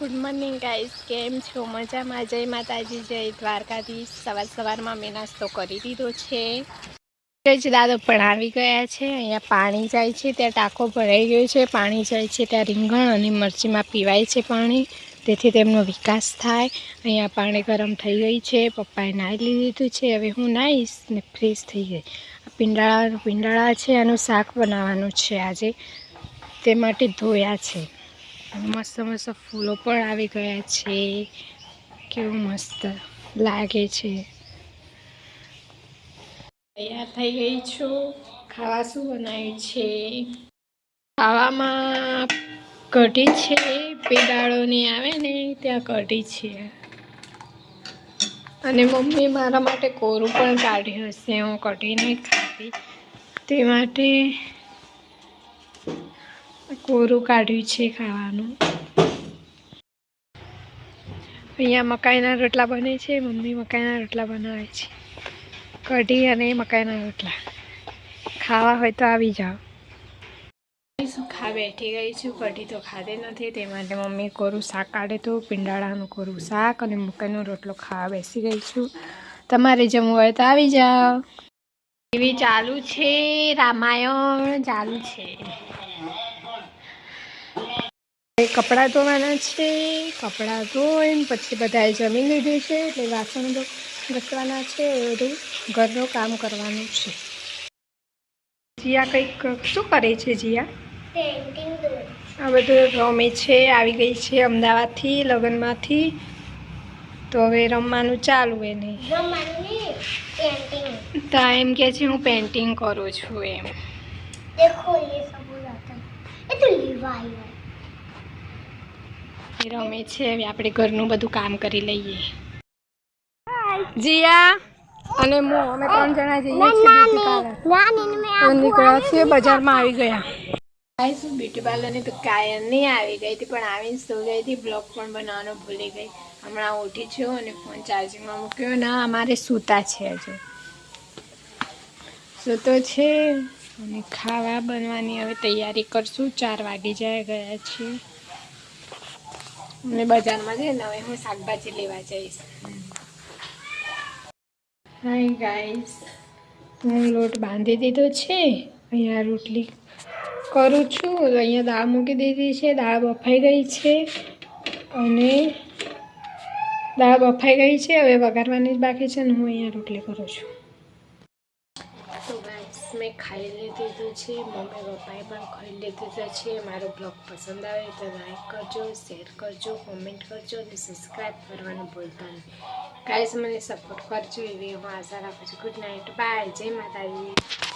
Good morning guys, કેમ છો? મજામાં? જય માતાજી, જય દ્વારકાધીશ. સવાર સવારમાં મેં નાસ્તો કરી દીધો છે. જ દાદો પણ આવી ગયા છે. અહીંયા પાણી જાય છે, ત્યાં ટાંકો ભરાઈ ગયો છે. પાણી જાય છે, ત્યાં રીંગણ અને મરચીમાં પીવાય છે પાણી. તેથી તેમનો વિકાસ થાય. અહીંયા પાણી ગરમ થઈ ગઈ છે. પપ્પાએ નાહી લીધું છે. હવે હું નાહીશ ને ફ્રેશ થઈ ગઈ. પિંડાળા પિંડાળા છે એનું શાક બનાવવાનું છે આજે. તે માટે ધોયા છે. મસ્ત મસ્ત ફૂલો પણ આવી ગયા છે. કેવું મસ્ત લાગે છે. તૈયાર થઈ ગઈ છું. ખાવા શું બનાવ્યું છે? ખાવામાં કઢી છે પેદાળોની આવે ને, ત્યાં કઢી છે. અને મમ્મી મારા માટે કોરું પણ કાઢ્યું હશે. હું કઢી નહીં ખાતી તે માટે કોરું કાઢ્યું છે ખાવાનું. અહીંયા મકાઈના રોટલા બને છે, મમ્મી મકાઈના રોટલા બનાવે છે. કઢી અને મકાઈના રોટલા. ખાવા હોય તો આવી જાઓ. ખા બેઠી ગઈ છું, કઢી તો ખાધી નથી, તે માટે મમ્મી કોરું શાક કાઢે તો પિંડાળાનું કોરું શાક અને મકાઈનો રોટલો ખાવા બેસી ગઈ છું. તમારે જમવું હોય તો આવી જાઓ. એવી ચાલુ છે, રામાયણ ચાલુ છે. કપડાં ધોવાના છે કપડાં ધોઈને પછી બધાએ જમી લીધી છે એટલે વાસણ ઘસવાના છે એ બધું ઘરનું કામ કરવાનું છે. જીયા કંઈક શું કરે છે જીયા? આ બધું રમે છે આવી ગઈ છે અમદાવાદથી લગ્નમાંથી. તો હવે રમવાનું ચાલુ એને તો એમ કે છે હું પેન્ટિંગ કરું છું એમ. રમે છે હવે આપણે ઘરનું બધું કામ કરી લઈએ. જીયા અને મો અમે ત્રણ જણા જઈએ નીકળ્યા છીએ બજારમાં આવી ગયા. ગાઈસ બ્યુટી પાર્લરની તો કાયમ નહીં આવી ગઈ હતી પણ આવીને સુ ગઈ હતી બ્લોગ પણ બનાવવાનો ભૂલી ગઈ. હમણાં ઉઠી છું અને ફોન ચાર્જિંગમાં મૂક્યો. ના અમારે સૂતા છે હજુ. સૂતો છે. અને ખાવા બનવાની હવે તૈયારી કરશું. ચાર વાગી જાય ગયા છીએ. અને બજારમાં જઈને હવે હું શાકભાજી લેવા જઈશ. હાય ગાઈસ હું લોટ બાંધી દીધો છે. અહીંયા રોટલી કરું છું. અહીંયા દાળ મૂકી દીધી છે. દાળ બફાઈ ગઈ છે. અને દાળ બફાઈ ગઈ છે. હવે વઘારવાની જ બાકી છે ને, હું અહીંયા રોટલી કરું છું. મેં ખાઈ લીધું છે, મમ્મી પપ્પાએ પણ ખાઈ લીધું છે. મારો બ્લોગ પસંદ આવે તો લાઈક કરજો શેર કરજો કોમેન્ટ કરજો અને સબસ્ક્રાઈબ કરવાનું ભૂલતા નહીં. ગાઈઝ મને સપોર્ટ કરજો એવી હું આશા રાખું છું. ગુડ નાઇટ બાય જય માતાજી.